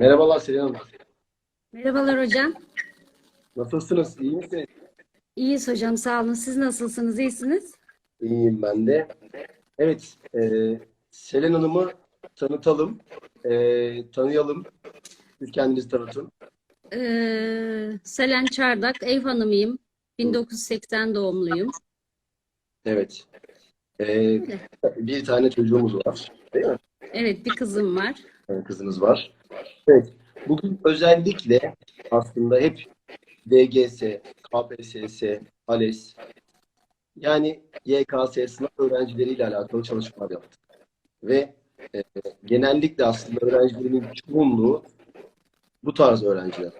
Merhabalar Selin Hanım. Merhabalar hocam. Nasılsınız? İyi misiniz? İyiyiz hocam sağ olun. Siz nasılsınız? İyisiniz? İyiyim ben de. Evet, e, Selin Hanım'ı tanıtalım, e, tanıyalım. Siz kendinizi tanıtın. Ee, Selen Çardak, ev hanımıyım. 1980 doğumluyum. Evet. E, bir tane çocuğumuz var, değil mi? Evet bir kızım var. Yani kızınız var. Evet. Bugün özellikle aslında hep DGS, KPSS, ALES yani YKS sınav öğrencileriyle alakalı çalışmalar yaptık. Ve e, genellikle aslında öğrencilerin çoğunluğu bu tarz öğrenciler.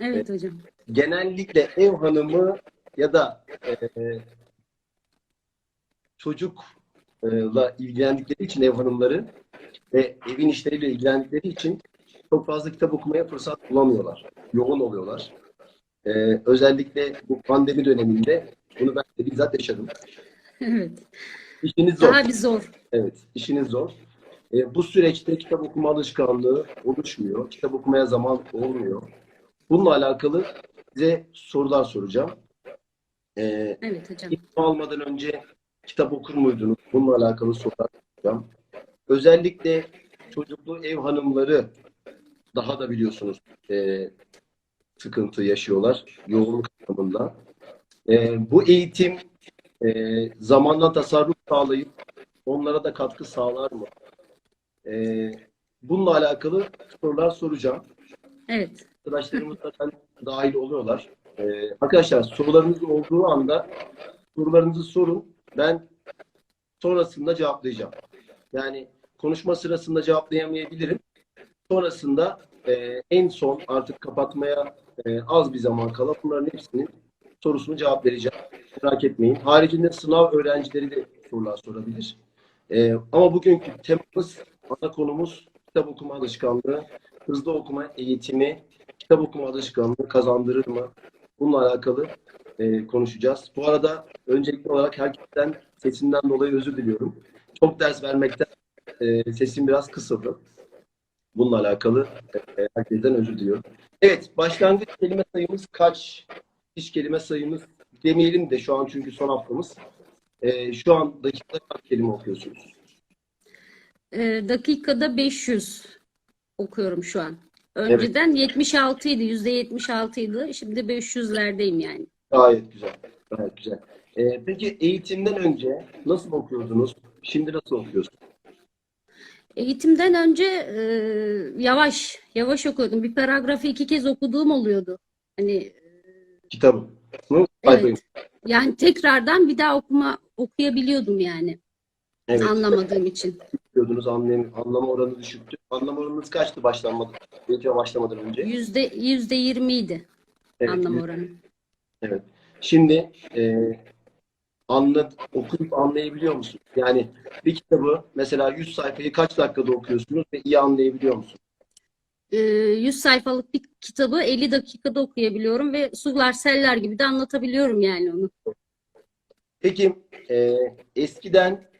Evet hocam. Genellikle ev hanımı ya da e, çocukla ilgilendikleri için ev hanımları ve evin işleriyle ilgilendikleri için çok fazla kitap okumaya fırsat bulamıyorlar. Yoğun oluyorlar. E, özellikle bu pandemi döneminde bunu ben de bizzat yaşadım. Evet. İşiniz zor. Daha bir zor. Evet, işiniz zor. E, bu süreçte kitap okuma alışkanlığı oluşmuyor. Kitap okumaya zaman olmuyor. Bununla alakalı size sorular soracağım. E, Evet hocam. İlk almadan önce kitap okur muydunuz? Bununla alakalı sorular soracağım. Özellikle çocuklu ev hanımları daha da biliyorsunuz e, sıkıntı yaşıyorlar yoğunluk anlamında. E, bu eğitim e, zamanla tasarruf sağlayıp onlara da katkı sağlar mı? E, bununla alakalı sorular soracağım. Evet. Arkadaşlarımız zaten dahil oluyorlar. E, arkadaşlar sorularınız olduğu anda sorularınızı sorun. Ben sonrasında cevaplayacağım. Yani konuşma sırasında cevaplayamayabilirim. Sonrasında e, en son artık kapatmaya e, az bir zaman kala bunların hepsinin sorusunu cevap vereceğim. Merak etmeyin. Haricinde sınav öğrencileri de sorular sorabilir. E, ama bugünkü temamız, ana konumuz kitap okuma alışkanlığı, hızlı okuma eğitimi, kitap okuma alışkanlığı kazandırır mı? Bununla alakalı e, konuşacağız. Bu arada öncelikli olarak herkesten sesimden dolayı özür diliyorum. Çok ders vermekten e, sesim biraz kısıldı. Bununla alakalı e, herkesten özür diliyorum. Evet, başlangıç kelime sayımız kaç? İş kelime sayımız demeyelim de şu an çünkü son haftamız. E, şu an dakikada kaç kelime okuyorsunuz? Ee, dakikada 500 okuyorum şu an. Önceden 76 idi, %76 idi. Şimdi 500'lerdeyim yani. Gayet güzel. Gayet güzel. E, peki eğitimden önce nasıl okuyordunuz? Şimdi nasıl okuyorsunuz? Eğitimden önce e, yavaş, yavaş okuyordum. Bir paragrafı iki kez okuduğum oluyordu. Hani Kitabı. mı? Evet. Yani tekrardan bir daha okuma okuyabiliyordum yani. Evet. Anlamadığım için. Diyordunuz anlam, anlama oranı düşüktü. Anlama oranınız kaçtı başlanmadan, eğitime başlamadan önce? Yüzde, yüzde yirmiydi Evet, anlam yüz- oranı. Evet. Şimdi e, anla, okuyup anlayabiliyor musunuz? Yani bir kitabı mesela 100 sayfayı kaç dakikada okuyorsunuz ve iyi anlayabiliyor musunuz? Ee, 100 sayfalık bir kitabı 50 dakikada okuyabiliyorum ve sular seller gibi de anlatabiliyorum yani onu. Peki e, eskiden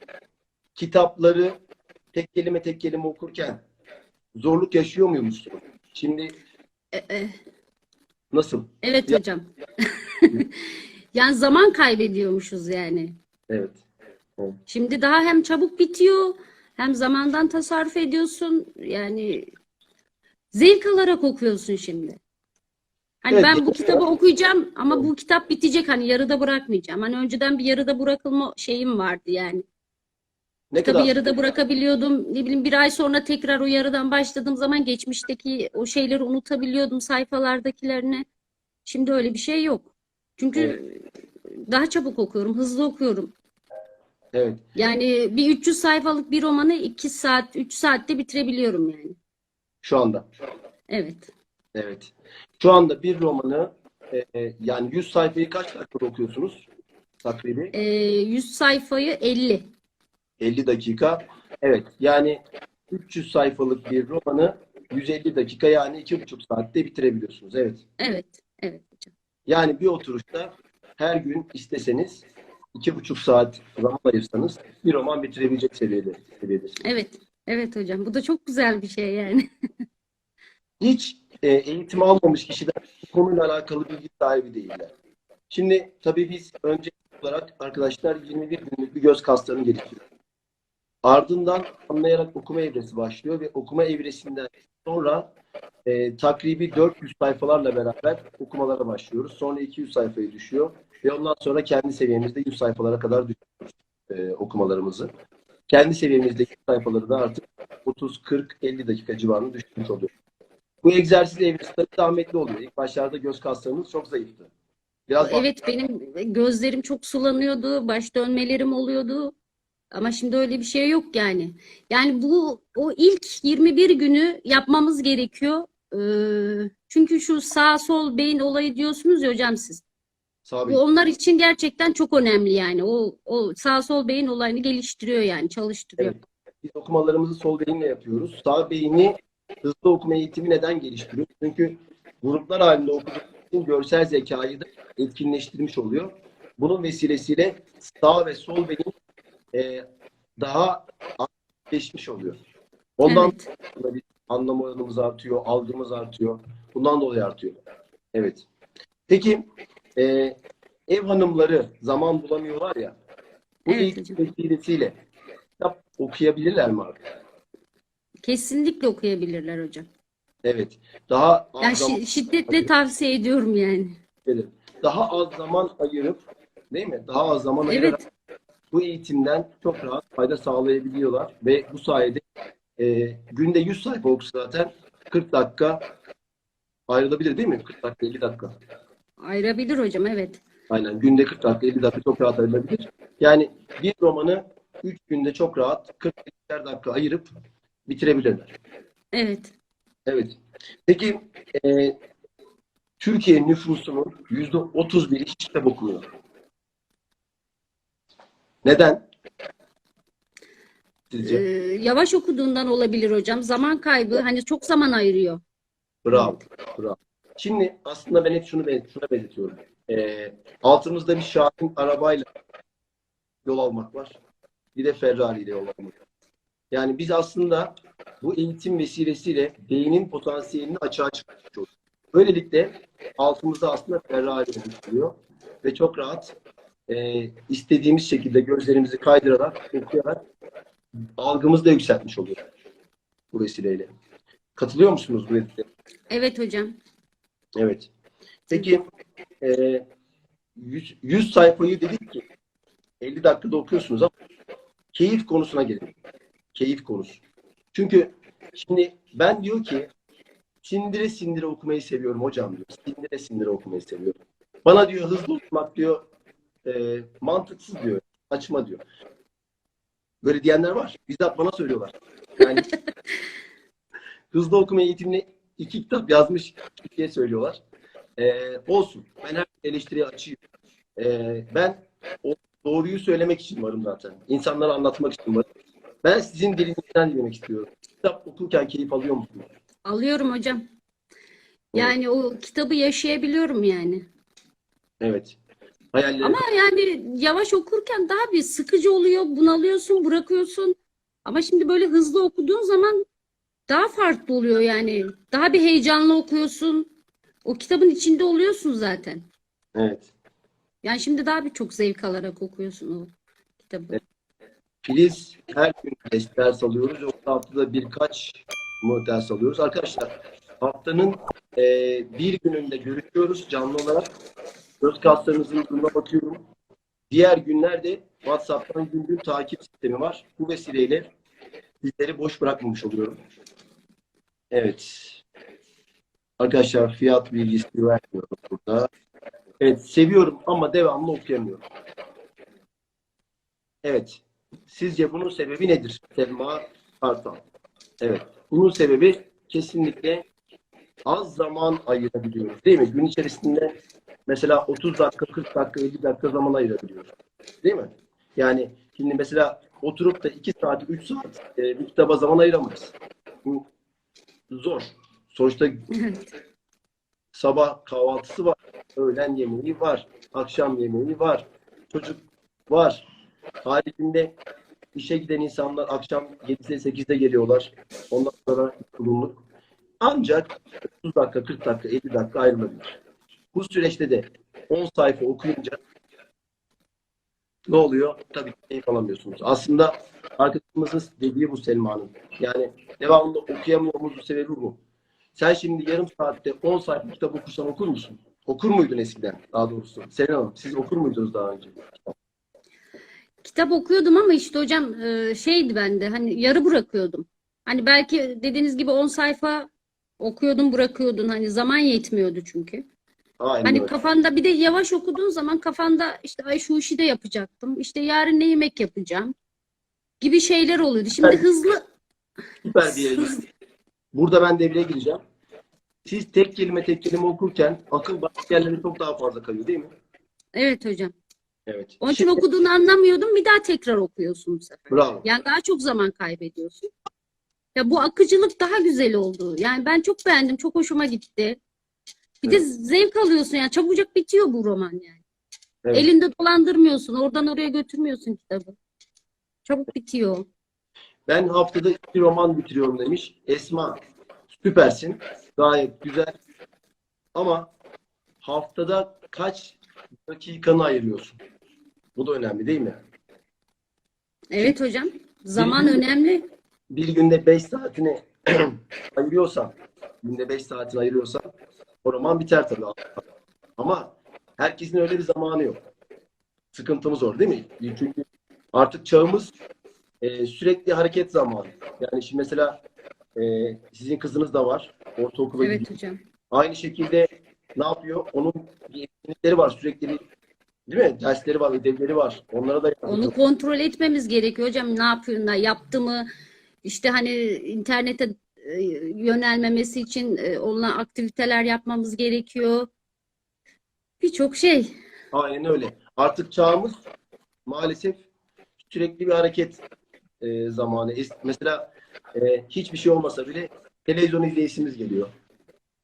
kitapları tek kelime tek kelime okurken zorluk yaşıyor muymuşsunuz? Şimdi E, e, nasıl? evet Ya- hocam. Yani zaman kaybediyormuşuz yani. Evet. Şimdi daha hem çabuk bitiyor hem zamandan tasarruf ediyorsun. Yani zevk alarak okuyorsun şimdi. Hani Evet, ben bu kitabı okuyacağım ama bu kitap bitecek hani yarıda bırakmayacağım. Hani önceden bir yarıda bırakılma şeyim vardı yani. Ne Kitabı kadar yarıda bırakabiliyordum. Ne bileyim bir ay sonra tekrar o yarıdan başladığım zaman geçmişteki o şeyleri unutabiliyordum sayfalardakilerini. Şimdi öyle bir şey yok. Çünkü daha çabuk okuyorum, hızlı okuyorum. Evet. Yani bir 300 sayfalık bir romanı 2 saat, 3 saatte bitirebiliyorum yani. Şu anda. Evet. Evet. Şu anda bir romanı e, e, yani 100 sayfayı kaç dakikada okuyorsunuz? Takribi Ee, 100 sayfayı 50. 50 dakika. Evet. Yani 300 sayfalık bir romanı 150 dakika yani 2,5 saatte bitirebiliyorsunuz. Evet. Evet. Evet hocam. Yani bir oturuşta her gün isteseniz 2,5 saat zaman ayırsanız bir roman bitirebilecek seviyede seviyedesiniz. Evet. Evet hocam. Bu da çok güzel bir şey yani. hiç e, eğitim almamış kişiler bu konuyla alakalı bilgi sahibi değiller. Şimdi tabii biz önce olarak arkadaşlar 21 günlük bir göz kaslarını geliştiriyoruz. Ardından anlayarak okuma evresi başlıyor ve okuma evresinden sonra e, takribi 400 sayfalarla beraber okumalara başlıyoruz. Sonra 200 sayfaya düşüyor ve ondan sonra kendi seviyemizde 100 sayfalara kadar düşürüyoruz e, okumalarımızı. Kendi seviyemizdeki sayfaları da artık 30, 40, 50 dakika civarında düşürmüş oluyor. Bu egzersiz evresi tabii zahmetli oluyor. İlk başlarda göz kaslarımız çok zayıftı. Biraz Evet benim gözlerim çok sulanıyordu, baş dönmelerim oluyordu. Ama şimdi öyle bir şey yok yani. Yani bu o ilk 21 günü yapmamız gerekiyor. Ee, çünkü şu sağ sol beyin olayı diyorsunuz ya hocam siz. sabit. Bu onlar için gerçekten çok önemli yani. O o sağ sol beyin olayını geliştiriyor yani, çalıştırıyor. Evet. Biz okumalarımızı sol beyinle yapıyoruz. Sağ beyni hızlı okuma eğitimi neden geliştiriyor? Çünkü gruplar halinde için görsel zekayı da etkinleştirmiş oluyor. Bunun vesilesiyle sağ ve sol beyin e, daha aktifleşmiş oluyor. Ondan Evet. dolayı anlam oranımız artıyor, algımız artıyor. Bundan dolayı artıyor. Evet. Peki e, ev hanımları zaman bulamıyorlar ya. Bu Evet hocam. vesilesiyle kitap okuyabilirler mi abi? Kesinlikle okuyabilirler hocam. Evet. Daha Yani şi- şiddetle tavsiye ediyorum yani. daha az zaman ayırıp değil mi? Daha az zaman ayırarak Evet. Bu eğitimden çok rahat fayda sağlayabiliyorlar ve bu sayede e, günde 100 sayfa okusa zaten 40 dakika ayrılabilir değil mi? 40 dakika 50 dakika. Ayırabilir hocam evet. Aynen. Günde 40 dakika 50 dakika çok rahat ayrılabilir. Yani bir romanı 3 günde çok rahat 40 dakika ayırıp bitirebilirler. Evet. Evet. Peki e, Türkiye nüfusunun yüzde 31'i hiç kitap okumuyor. Neden? Ee, yavaş okuduğundan olabilir hocam. Zaman kaybı hani çok zaman ayırıyor. Bravo. Bravo. Şimdi aslında ben hep şunu şuna benzetiyorum. E, altımızda bir Şahin arabayla yol almak var. Bir de Ferrari ile yol almak. Yani biz aslında bu eğitim vesilesiyle beynin potansiyelini açığa çıkartmış oluyoruz. Böylelikle altımızda aslında Ferrari oluşturuyor ve çok rahat e, istediğimiz şekilde gözlerimizi kaydırarak, okuyarak algımızı da yükseltmiş oluyor bu vesileyle. Katılıyor musunuz bu dediğime? Evet hocam. Evet. Peki e, 100, 100 sayfayı dedik ki 50 dakikada okuyorsunuz ama keyif konusuna gelin. Keyif konusu. Çünkü şimdi ben diyor ki sindire sindire okumayı seviyorum hocam diyor. Sindire sindire okumayı seviyorum. Bana diyor hızlı okumak diyor e, mantıksız diyor. Saçma diyor. Böyle diyenler var. Bizzat bana söylüyorlar. Yani hızlı okuma eğitimini iki kitap yazmış diye söylüyorlar. Ee, olsun. Ben her eleştiriye açayım. Ee, ben o doğruyu söylemek için varım zaten. İnsanlara anlatmak için varım. Ben sizin dilinizden dinlemek istiyorum. Kitap okurken keyif alıyor musunuz? Alıyorum hocam. Yani o kitabı yaşayabiliyorum yani. Evet. Hayalleri Ama yani yavaş okurken daha bir sıkıcı oluyor, bunalıyorsun, bırakıyorsun. Ama şimdi böyle hızlı okuduğun zaman daha farklı oluyor yani. Daha bir heyecanlı okuyorsun. O kitabın içinde oluyorsun zaten. Evet. Yani şimdi daha bir çok zevk alarak okuyorsun o kitabı. Filiz her gün ders, alıyoruz. Yoksa haftada birkaç mı ders alıyoruz? Arkadaşlar haftanın e, bir gününde görüşüyoruz canlı olarak. Göz kaslarınızın durumuna bakıyorum. Diğer günlerde WhatsApp'tan gün gün takip sistemi var. Bu vesileyle sizleri boş bırakmamış oluyorum. Evet. Arkadaşlar fiyat bilgisi vermiyorum burada. Evet seviyorum ama devamlı okuyamıyorum. Evet. Sizce bunun sebebi nedir? Selma Kartal. Evet. Bunun sebebi kesinlikle az zaman ayırabiliyoruz. Değil mi? Gün içerisinde mesela 30 dakika, 40 dakika, 50 dakika zaman ayırabiliyoruz. Değil mi? Yani şimdi mesela oturup da 2 saat, 3 saat e, bir kitaba zaman ayıramayız. Bu zor. Sonuçta sabah kahvaltısı var, öğlen yemeği var, akşam yemeği var, çocuk var. Haricinde işe giden insanlar akşam 7'de 8'de geliyorlar. Ondan sonra kuruluk. ancak 30 dakika, 40 dakika, 50 dakika ayrılabilir. Bu süreçte de 10 sayfa okuyunca ne oluyor? Tabii keyif alamıyorsunuz. Aslında arkadaşımızın dediği bu Selma'nın. Yani devamlı okuyamamamızın sebebi bu. Sen şimdi yarım saatte 10 sayfa kitap okursan okur musun? Okur muydun eskiden daha doğrusu? Selen Hanım siz okur muydunuz daha önce? Kitap okuyordum ama işte hocam e, şeydi bende hani yarı bırakıyordum. Hani belki dediğiniz gibi 10 sayfa okuyordum bırakıyordun hani zaman yetmiyordu çünkü. Aynen Hani öyle. kafanda bir de yavaş okuduğun zaman kafanda işte ay şu işi de yapacaktım. işte yarın ne yemek yapacağım gibi şeyler oluyordu. Şimdi Evet. hızlı Süper bir yere. Burada ben devreye gireceğim. Siz tek kelime tek kelime okurken akıl başka yerlere çok daha fazla kayıyor değil mi? Evet hocam. Evet. Onun için Şimdi- okuduğunu anlamıyordum. Bir daha tekrar okuyorsun bu sefer. Bravo. Yani daha çok zaman kaybediyorsun. Ya bu akıcılık daha güzel oldu. Yani ben çok beğendim. Çok hoşuma gitti. Bir de Evet. zevk alıyorsun yani. Çabucak bitiyor bu roman yani. Evet. Elinde dolandırmıyorsun. Oradan oraya götürmüyorsun kitabı. Çabuk bitiyor. Ben haftada iki roman bitiriyorum demiş. Esma süpersin. Gayet güzel. Ama haftada kaç dakikanı ayırıyorsun? Bu da önemli değil mi? Evet hocam. Zaman Bilmiyorum. önemli. Bir günde 5 saatini ayırıyorsan, günde 5 saatini ayırıyorsan o roman biter tabii. Ama herkesin öyle bir zamanı yok. Sıkıntımız orada değil mi? Çünkü artık çağımız e, sürekli hareket zamanı. Yani şimdi mesela e, sizin kızınız da var. Ortaokula gidiyor. Evet hocam. Aynı şekilde ne yapıyor? Onun bir etkinlikleri var. Sürekli bir değil mi? Dersleri var, ödevleri var. Onlara da Onu kontrol etmemiz gerekiyor hocam. Ne yapıyor, ne yaptı mı? İşte hani internete e, yönelmemesi için e, olan aktiviteler yapmamız gerekiyor. Birçok şey. Aynen öyle. Artık çağımız maalesef sürekli bir hareket e, zamanı. Es- Mesela e, hiçbir şey olmasa bile televizyon izleyişimiz geliyor.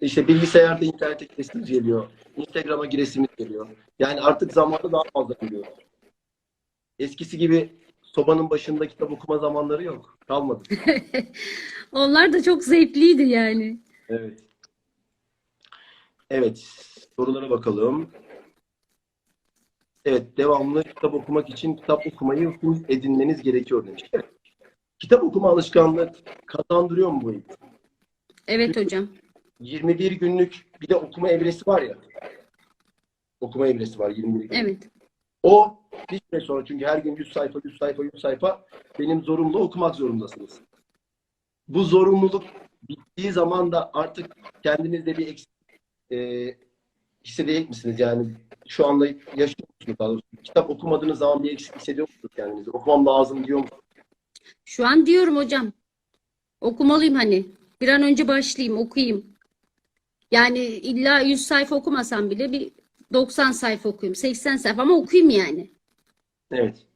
İşte bilgisayarda internete giresimiz geliyor. Instagram'a giresimiz geliyor. Yani artık zamanı daha fazla geliyor. Eskisi gibi sobanın başında kitap okuma zamanları yok. Kalmadı. Onlar da çok zevkliydi yani. Evet. Evet. Sorulara bakalım. Evet. Devamlı kitap okumak için kitap okumayı edinmeniz gerekiyor demiş. Evet. Kitap okuma alışkanlığı kazandırıyor mu bu eğitim? Evet hocam. 21 günlük bir de okuma evresi var ya. Okuma evresi var 21 gün. Evet. O bir süre sonra çünkü her gün 100 sayfa, 100 sayfa, 100 sayfa benim zorunlu okumak zorundasınız. Bu zorunluluk bittiği zaman da artık kendinizde bir eksik e, hissedecek misiniz? Yani şu anda yaşıyor musunuz doğrusu? Kitap okumadığınız zaman bir eksik hissediyor musunuz kendinizi? Okumam lazım diyor musunuz? Şu an diyorum hocam. Okumalıyım hani. Bir an önce başlayayım, okuyayım. Yani illa 100 sayfa okumasam bile bir 90 sayfa okuyayım, 80 sayfa ama okuyayım yani. Evet.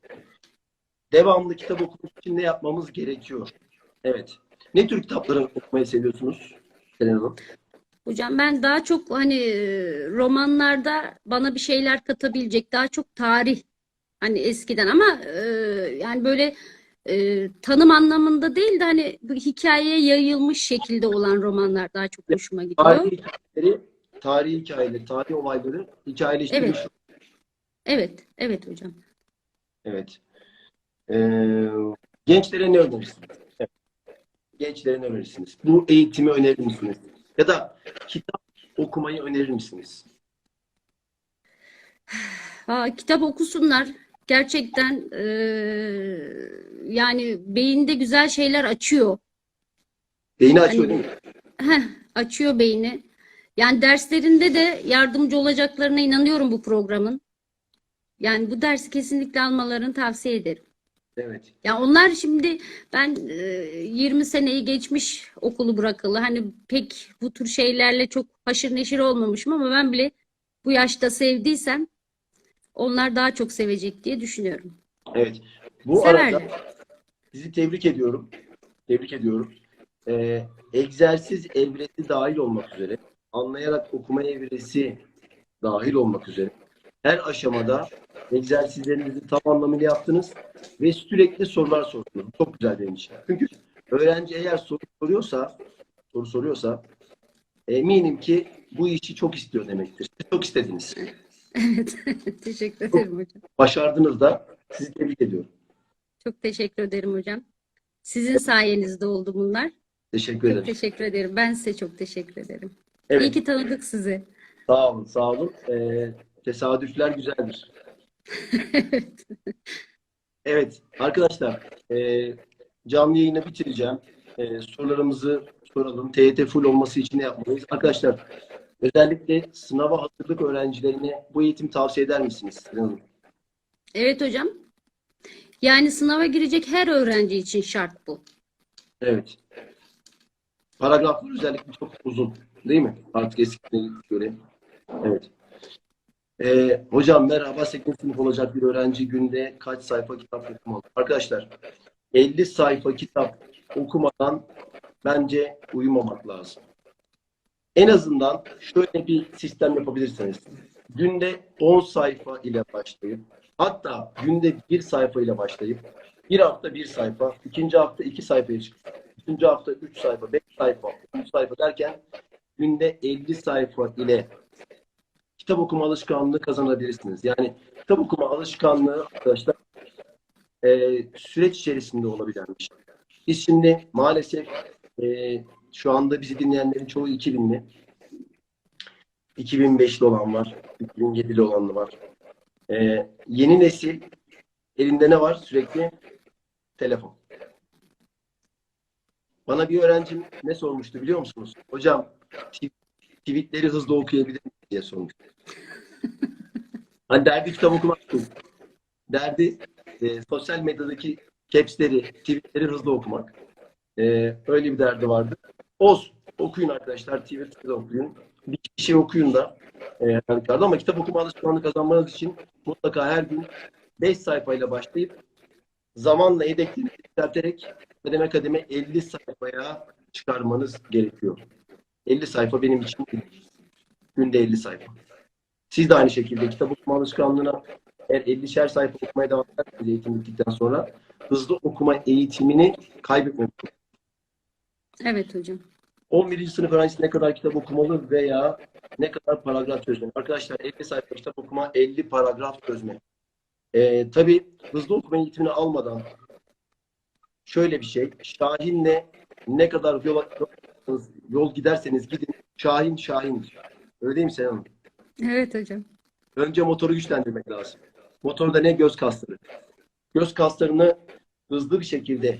Devamlı kitap okumak için ne yapmamız gerekiyor? Evet. Ne tür kitapları okumayı seviyorsunuz? Selen Hanım? Hocam ben daha çok hani e, romanlarda bana bir şeyler katabilecek daha çok tarih hani eskiden ama e, yani böyle e, tanım anlamında değil de hani bu hikayeye yayılmış şekilde olan romanlar daha çok hoşuma gidiyor. Hikayeleri, tarihi hikayeleri, tarihi olayları hikayeleştirilmiş. Evet. Evet, evet hocam. Evet. Ee, gençlere ne önerirsiniz? Evet. Gençlere ne önerirsiniz? Bu eğitimi önerir misiniz? Ya da kitap okumayı önerir misiniz? Ha, kitap okusunlar. Gerçekten e, yani beyinde güzel şeyler açıyor. Beyni açıyor Hani- değil mi? Heh, açıyor beyni. Yani derslerinde de yardımcı olacaklarına inanıyorum bu programın. Yani bu dersi kesinlikle almalarını tavsiye ederim. Evet. Ya onlar şimdi ben e, 20 seneyi geçmiş okulu bırakalı. Hani pek bu tür şeylerle çok haşır neşir olmamışım ama ben bile bu yaşta sevdiysem onlar daha çok sevecek diye düşünüyorum. Evet. Bu Severler. arada sizi tebrik ediyorum. Tebrik ediyorum. Ee, egzersiz evresi dahil olmak üzere, anlayarak okuma evresi dahil olmak üzere her aşamada egzersizlerinizi tam anlamıyla yaptınız ve sürekli sorular sordunuz. Çok güzel benim için. Çünkü öğrenci eğer soru soruyorsa soru soruyorsa eminim ki bu işi çok istiyor demektir. Çok istediniz. Evet. Teşekkür ederim hocam. Başardınız da sizi tebrik ediyorum. Çok teşekkür ederim hocam. Sizin sayenizde oldu bunlar. Teşekkür Çok ederim. teşekkür ederim. Ben size çok teşekkür ederim. İyi Evet, ki tanıdık sizi. sağ olun, sağ olun. Ee, tesadüfler güzeldir. Evet. Evet, arkadaşlar, e, canlı yayını bitireceğim. E, sorularımızı soralım. TYT full olması için ne yapmalıyız? Arkadaşlar, özellikle sınava hazırlık öğrencilerine bu eğitim tavsiye eder misiniz? Evet hocam. Yani sınava girecek her öğrenci için şart bu. Evet. Paragraflar özellikle çok uzun, değil mi? Artık eskilere göre. Evet. Ee, hocam merhaba, 8. sınıf olacak bir öğrenci günde kaç sayfa kitap okumalı? Arkadaşlar, 50 sayfa kitap okumadan bence uyumamak lazım. En azından şöyle bir sistem yapabilirsiniz. Günde 10 sayfa ile başlayıp, hatta günde bir sayfa ile başlayıp, bir hafta bir sayfa, ikinci hafta iki sayfaya çıkıp, üçüncü hafta üç sayfa, beş sayfa, üç sayfa derken günde 50 sayfa ile kitap okuma alışkanlığı kazanabilirsiniz. Yani kitap okuma alışkanlığı arkadaşlar e, süreç içerisinde olabilen bir şey. Biz şimdi maalesef e, şu anda bizi dinleyenlerin çoğu 2000'li. 2005'li olan var. 2007'li olan var. E, yeni nesil elinde ne var? Sürekli telefon. Bana bir öğrencim ne sormuştu biliyor musunuz? Hocam tweetleri hızlı okuyabilir diye sormuştu. Hani derdi kitap okumak değil. Derdi e, sosyal medyadaki caps'leri, tweetleri hızlı okumak. E, öyle bir derdi vardı. Olsun. Okuyun arkadaşlar. Twitter'da okuyun. Bir şey okuyun da e, ama kitap okuma alışkanlığı kazanmanız için mutlaka her gün 5 sayfayla başlayıp zamanla yedeklerini yükselterek kademe kademe 50 sayfaya çıkarmanız gerekiyor. 50 sayfa benim için günde 50 sayfa. Siz de aynı şekilde kitap okuma alışkanlığına eğer 50'şer sayfa okumaya devam ederseniz eğitim bittikten sonra hızlı okuma eğitimini kaybetmemek. Evet hocam. 11. sınıf öğrencisi ne kadar kitap okumalı veya ne kadar paragraf çözmeli? Arkadaşlar 50 sayfa kitap okuma, 50 paragraf çözme. Ee, tabii hızlı okuma eğitimini almadan şöyle bir şey. Şahin'le ne kadar yol, yol giderseniz gidin. Şahin Şahin'dir. Öyle değil mi Senem Hanım? Evet hocam. Önce motoru güçlendirmek lazım. Motorda ne? Göz kasları. Göz kaslarını hızlı bir şekilde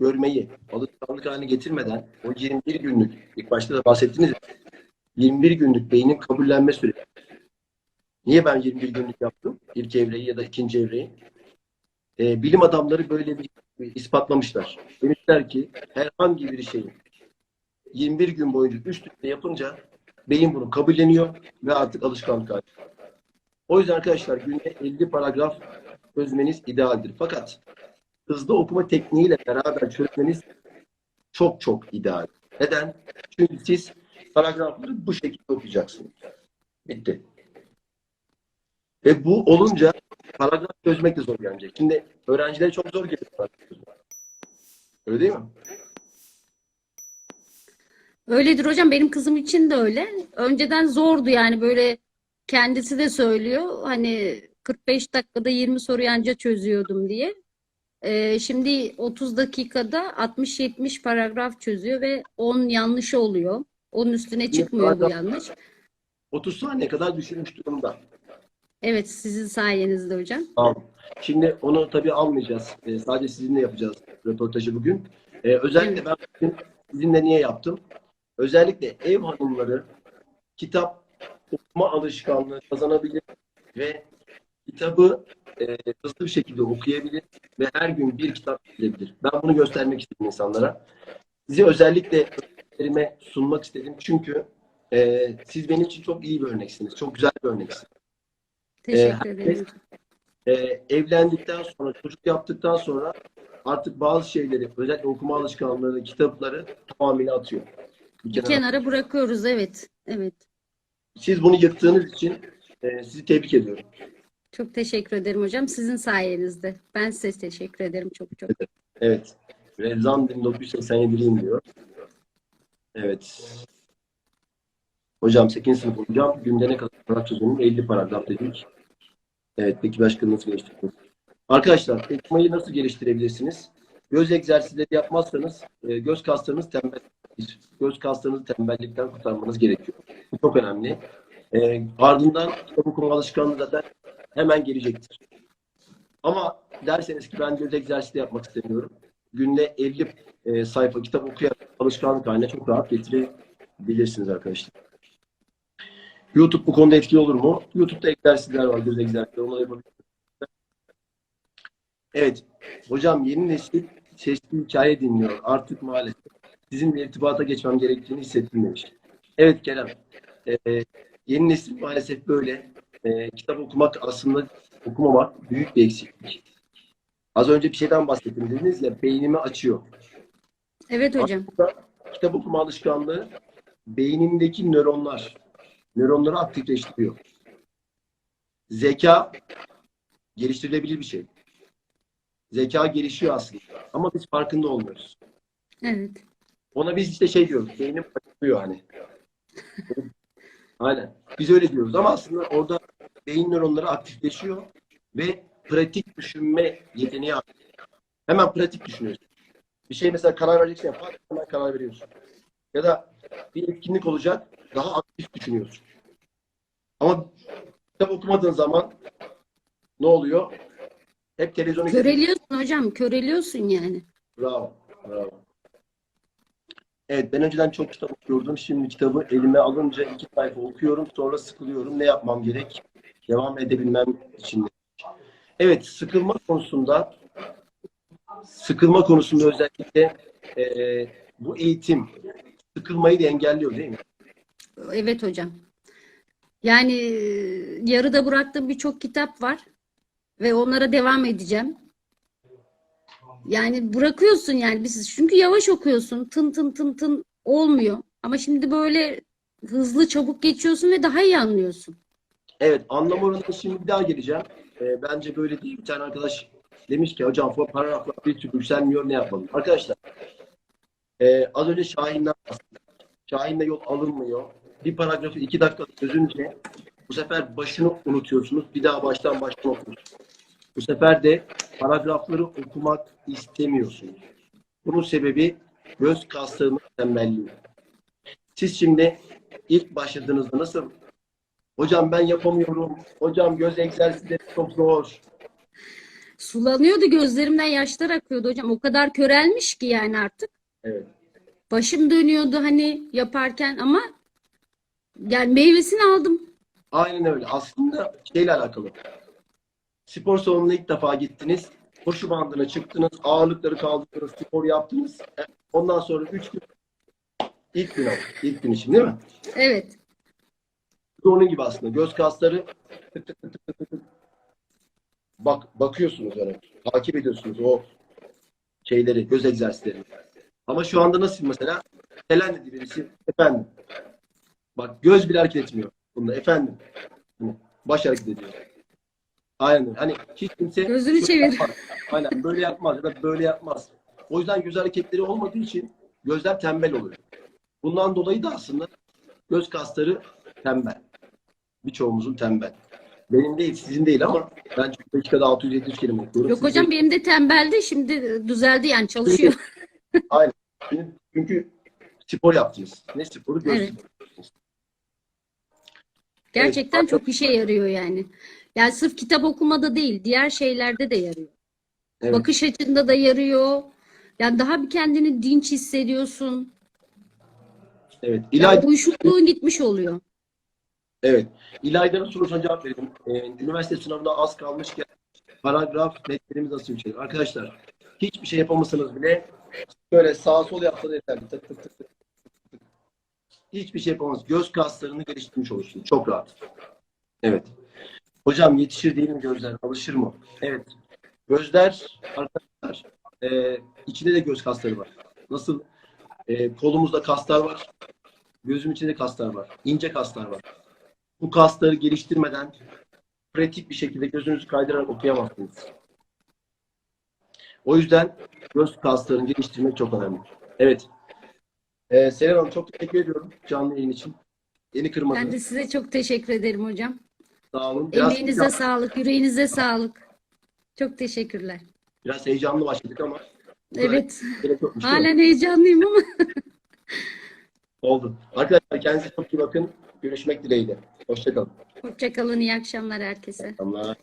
görmeyi alışkanlık haline getirmeden o 21 günlük, ilk başta da bahsettiniz ya, 21 günlük beynin kabullenme süreci. Niye ben 21 günlük yaptım? İlk evreyi ya da ikinci evreyi. Ee, bilim adamları böyle bir, ispatlamışlar. Demişler ki herhangi bir şeyi 21 gün boyunca üst üste yapınca beyin bunu kabulleniyor ve artık alışkanlık haline. O yüzden arkadaşlar günde 50 paragraf çözmeniz idealdir. Fakat hızlı okuma tekniğiyle beraber çözmeniz çok çok ideal. Neden? Çünkü siz paragrafları bu şekilde okuyacaksınız. Bitti. Ve bu olunca paragraf çözmek de zor gelecek. Şimdi öğrencilere çok zor geliyor. Öyle değil mi? Öyledir hocam. Benim kızım için de öyle. Önceden zordu yani böyle kendisi de söylüyor. Hani 45 dakikada 20 soruyu anca çözüyordum diye. Ee, şimdi 30 dakikada 60-70 paragraf çözüyor ve 10 yanlışı oluyor. Onun üstüne çıkmıyor bu yanlış. 30 saniye kadar düşürmüş durumda. Evet sizin sayenizde hocam. Tamam. Şimdi onu tabii almayacağız. Ee, sadece sizinle yapacağız röportajı bugün. Ee, özellikle ben bugün sizinle niye yaptım? Özellikle ev hanımları kitap okuma alışkanlığı kazanabilir ve kitabı e, hızlı bir şekilde okuyabilir ve her gün bir kitap bitirebilir. Ben bunu göstermek istedim insanlara. Sizi özellikle örneklerime sunmak istedim. Çünkü e, siz benim için çok iyi bir örneksiniz. Çok güzel bir örneksiniz. Teşekkür Ee, ederim. e, evlendikten sonra, çocuk yaptıktan sonra artık bazı şeyleri, özellikle okuma alışkanlığı, kitapları tamamıyla atıyor. Bir Bir kenara. kenara bırakıyoruz evet. Evet. Siz bunu yıktığınız için e, sizi tebrik ediyorum. Çok teşekkür ederim hocam. Sizin sayenizde. Ben size teşekkür ederim çok çok. Evet. Revzan 1987'liyim diyor. Evet. Hocam 8. sınıf hocam. Günde ne kadar paragraf çözümünün 50 paragraf dedik. Evet. Peki başka nasıl geliştiriyorsunuz? Arkadaşlar okumayı nasıl geliştirebilirsiniz? Göz egzersizleri yapmazsanız e, göz kaslarınız tembel göz kaslarınızı tembellikten kurtarmanız gerekiyor. Bu çok önemli. E, ardından kitap okuma alışkanlığı zaten hemen gelecektir. Ama derseniz ki ben göz egzersizi yapmak istemiyorum. Günde 50 e, sayfa kitap okuyarak alışkanlık haline çok rahat getirebilirsiniz arkadaşlar. YouTube bu konuda etkili olur mu? YouTube'da egzersizler var, göz egzersizleri. Onları yapabilirsiniz. Evet. Hocam yeni nesil çeşitli hikaye dinliyor. Artık maalesef sizinle irtibata geçmem gerektiğini hissettim demiş. Evet Kerem. Ee, yeni nesil maalesef böyle. Ee, kitap okumak aslında okumamak büyük bir eksiklik. Az önce bir şeyden bahsettim dediniz ya beynimi açıyor. Evet hocam. Aslında kitap okuma alışkanlığı beynindeki nöronlar, nöronları aktifleştiriyor. Zeka geliştirilebilir bir şey. Zeka gelişiyor aslında. Ama biz farkında olmuyoruz. Evet. Ona biz işte şey diyoruz. Beynim açılıyor hani. Aynen. Biz öyle diyoruz ama aslında orada beyin nöronları aktifleşiyor ve pratik düşünme yeteneği artıyor. Hemen pratik düşünüyorsun. Bir şey mesela karar vereceksin ya hemen karar veriyorsun. Ya da bir etkinlik olacak daha aktif düşünüyorsun. Ama kitap okumadığın zaman ne oluyor? Hep televizyonu Köreliyorsun hocam. Köreliyorsun yani. Bravo. Bravo. Evet ben önceden çok kitap okuyordum. Şimdi kitabı elime alınca iki sayfa okuyorum. Sonra sıkılıyorum. Ne yapmam gerek? Devam edebilmem için. Evet sıkılma konusunda sıkılma konusunda özellikle eee, bu eğitim sıkılmayı da engelliyor değil mi? Evet hocam. Yani e, yarıda bıraktığım birçok kitap var ve onlara devam edeceğim. Yani bırakıyorsun yani biz çünkü yavaş okuyorsun. Tın tın tın tın olmuyor. Ama şimdi böyle hızlı çabuk geçiyorsun ve daha iyi anlıyorsun. Evet anlam oranına şimdi bir daha geleceğim. Ee, bence böyle değil. Bir tane arkadaş demiş ki hocam bu paragraflar bir türlü yükselmiyor ne yapalım? Arkadaşlar e, az önce Şahin'den. Şahin'le yol alınmıyor. Bir paragrafı iki dakika çözünce bu sefer başını unutuyorsunuz. Bir daha baştan baştan okuyorsunuz. Bu sefer de paragrafları okumak istemiyorsunuz. Bunun sebebi göz kaslarının tembelliği. Siz şimdi ilk başladığınızda nasıl Hocam ben yapamıyorum. Hocam göz egzersizleri çok zor. Sulanıyordu gözlerimden yaşlar akıyordu hocam. O kadar körelmiş ki yani artık. Evet. Başım dönüyordu hani yaparken ama yani meyvesini aldım. Aynen öyle. Aslında şeyle alakalı. Spor salonuna ilk defa gittiniz. Koşu bandına çıktınız. Ağırlıkları kaldırdınız. Spor yaptınız. Ondan sonra üç gün ilk gün. İlk gün için değil mi? Evet. Onun gibi aslında. Göz kasları tık tık tık tık tık tık. Bak, bakıyorsunuz öyle. Takip ediyorsunuz o şeyleri, göz egzersizlerini. Ama şu anda nasıl mesela? Selen dedi birisi. Efendim. Bak göz bile hareket etmiyor. Bunda efendim. Hani baş hareket ediyor. Aynen. Hani hiç kimse Gözünü çevir. yapmaz. Aynen böyle yapmaz ya da böyle yapmaz. O yüzden göz hareketleri olmadığı için gözler tembel oluyor. Bundan dolayı da aslında göz kasları tembel. Birçoğumuzun tembel. Benim değil, sizin değil ama ben çünkü dakikada 600-700 kelime okuyorum. Yok Siz hocam de- benim de tembeldi. Şimdi düzeldi yani çalışıyor. Aynen. Çünkü- spor yaptınız. Ne sporu? Göz Evet. sporu. Gerçekten Evet. çok işe yarıyor yani. Yani sırf kitap okumada değil, diğer şeylerde de yarıyor. Evet. Bakış açında da yarıyor. Yani daha bir kendini dinç hissediyorsun. Evet. Yani İlayda, uyuşukluğun gitmiş oluyor. evet. İlayda'nın sorusuna cevap verelim. Ee, üniversite sınavına az kalmışken paragraf netlerimiz nasıl yükselir? Arkadaşlar hiçbir şey yapamasanız bile böyle sağ sol yapsanız yeterli. Tık tık tık tık. Hiçbir şey yapamaz. Göz kaslarını geliştirmiş olursunuz. Çok rahat. Evet. Hocam yetişir değil mi gözler? Alışır mı? Evet. Gözler arkadaşlar e, içinde de göz kasları var. Nasıl? E, kolumuzda kaslar var. Gözüm içinde kaslar var. İnce kaslar var. Bu kasları geliştirmeden pratik bir şekilde gözünüzü kaydırarak okuyamazsınız. O yüzden göz kaslarını geliştirmek çok önemli. Evet. Ee, Selen Hanım çok teşekkür ediyorum canlı yayın için. Ben kırmadınız. de size çok teşekkür ederim hocam. Sağ olun. Biraz, Emeğinize sağlık, yüreğinize sağlık. Çok teşekkürler. biraz heyecanlı başladık ama Evet, gerek yokmuş, değil mi? halen heyecanlıyım ama oldu. Arkadaşlar kendinize çok iyi bakın. Görüşmek dileğiyle. Hoşçakalın. hoşçakalın, iyi akşamlar herkese. Tamamlar.